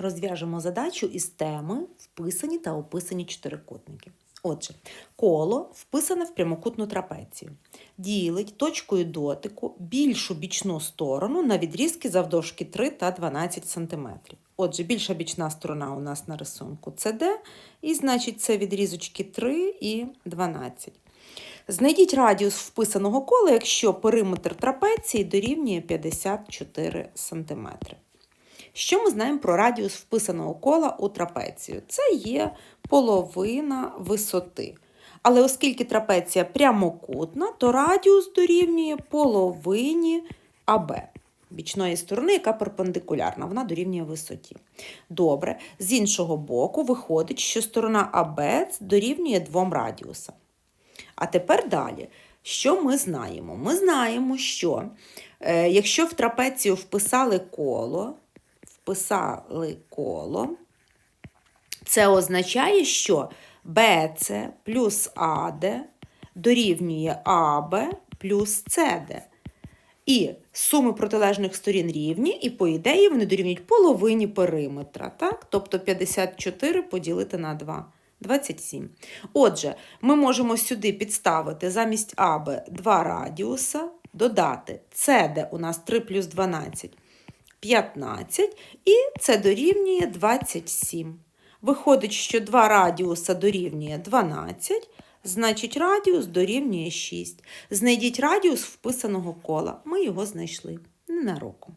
Розв'яжемо задачу із теми вписані та описані чотирикутники. Отже, коло вписане в прямокутну трапецію. Ділить точкою дотику більшу бічну сторону на відрізки завдовжки 3 та 12 см. Отже, більша бічна сторона у нас на рисунку це D, і значить це відрізочки 3 і 12. Знайдіть радіус вписаного кола, якщо периметр трапеції дорівнює 54 см. Що ми знаємо про радіус вписаного кола у трапецію? Це є половина висоти. Але оскільки трапеція прямокутна, то радіус дорівнює половині АБ бічної сторони, яка перпендикулярна, вона дорівнює висоті. Добре, з іншого боку, виходить, що сторона АБ дорівнює двом радіусам. А тепер далі. Що ми знаємо? Ми знаємо, що е, якщо в трапецію вписали коло, вписали коло, це означає, що BC плюс AD дорівнює AB плюс CD. І суми протилежних сторін рівні, і, по ідеї, вони дорівнюють половині периметра. Так? Тобто 54 поділити на 2. 27. Отже, ми можемо сюди підставити замість АБ 2 радіуса, додати CD у нас 3 плюс 12 15, і це дорівнює 27. Виходить, що 2 радіуса дорівнює 12, значить радіус дорівнює 6. Знайдіть радіус вписаного кола. Ми його знайшли. Не на року.